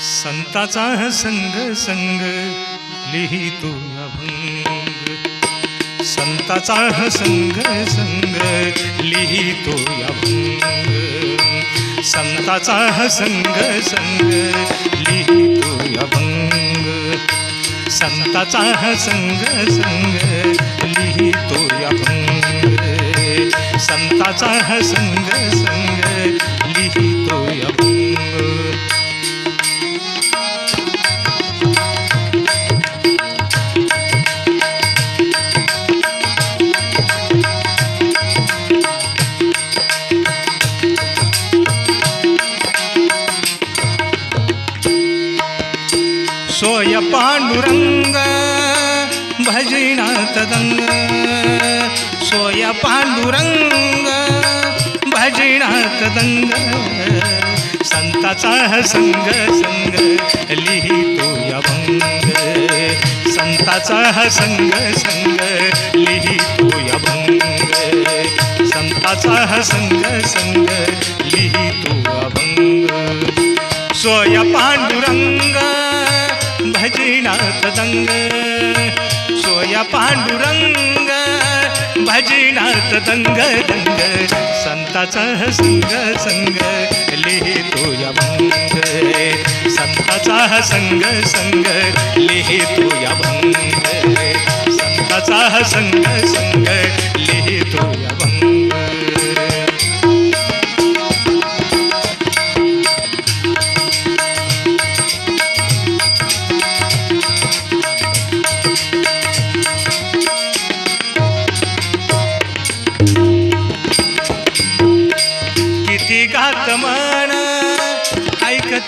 संताचा संग संग लिहितो अभंग. संताचा संग संग लिहितो अभंग. संताचा संग संग लिहितो अभंग. संताचा संग संग लिहितो अभंग. संताचा संग संग लिहितो अभंग. सोय पांडुरंग भजिना दंग सोय पांडुरंग भजिना दंग संताचा संग संग लिहितो अभंग संताचा संग संग लिहितो अभंग संताचा संग संग लिहितो अभंग सोय पांडुरंग भजनात दंग सोय पांडुरंग भजनात दंग दंग संताचा संग संग लिहितो अभंग संताचा संग संग लिहितो अभंग संताचा संग संग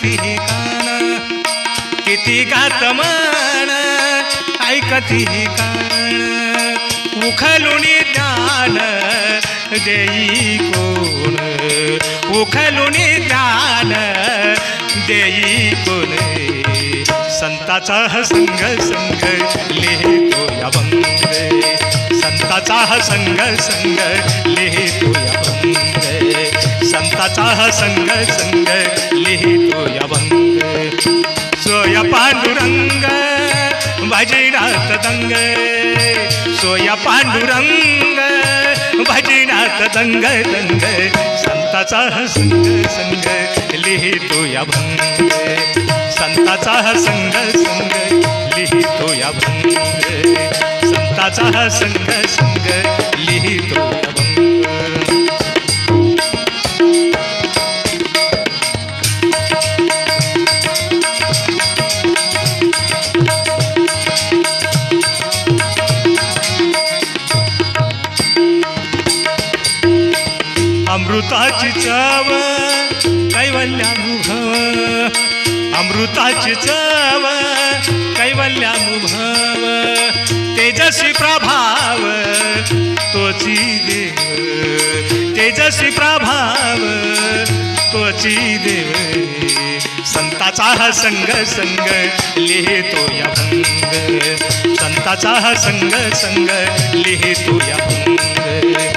ऐकती कान किती गात म्हण ऐकती कान. उखलून ज्ञान देई कोण? उखलून ज्ञान देई कोण? संताचा संग संग लिहितो अभंग संताचा संग संग लिहितो अभंग संताचा संग संग लिहितो अभंग सोय पांडुरंग भजनात दंग. सोय पांडुरंग भजनात दंग दंग. संताचा संग संग लिहितो अभंग संताचा संग संग लिहितो अभंग संताचा संग संग लिहितो अभंग अमृताची चव कैवल्यानुभव अमृताची चव कैवल्यानुभव तेजस्वी प्रभाव तोची देव. तेजस्वी प्रभाव तोची देव. संताचा हा संग संग लिहितो अभंग संताचा हा संग संग लिहितो या भंग.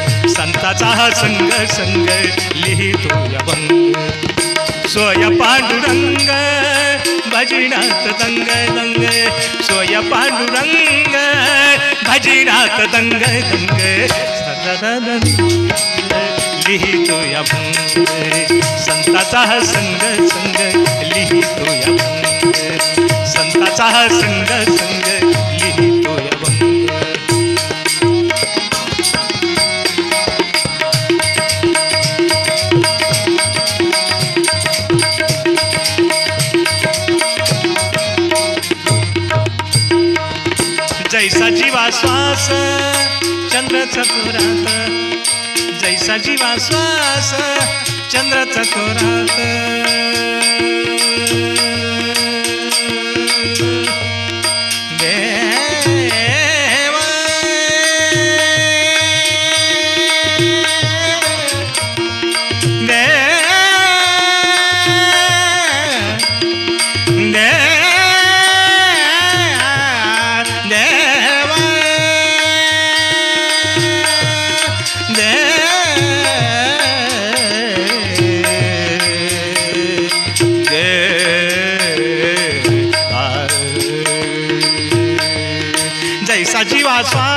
हा संग संग लिहितो अभंग सोय पांडुरंग भजिनाथ दंग दंग. सोय पांडुरंग भजिनाथ दंग दंग. सदददन लिहितो अभंग संताचा संग संग लिहितो अभंग संताचा हा संग जीवा श्वास चंद्र चकोरात जैसा जीवा श्वास चंद्र चकोरात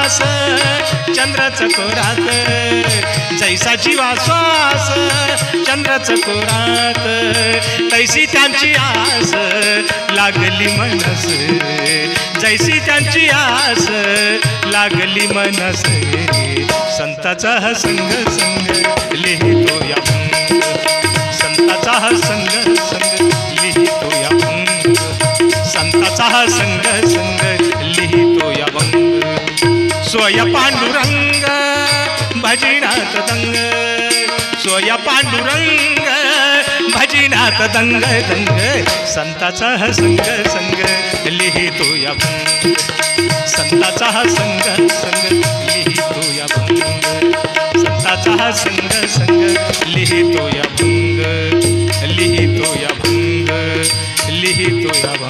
श्वास चंद्र चकोरात जैसा जीवा श्वास चंद्र तैसी त्यांची आस लागली मनस जैसी त्यांची आस लागली मनस. संताचा हा संग संग लिहितो या संताचा हा संग संग लिहितो या संताचा हा संग संग भंग पांडुरंग भजनात दंग. स्वय पांडुरंग भजनात दंग दंग. संताचा हा संग संग. लिहितो या संताचा हा संग संग. लिहितो या भंग. संताचा हा संग संग. लिहितो या भंग. लिहितो या भंग. लिहितो या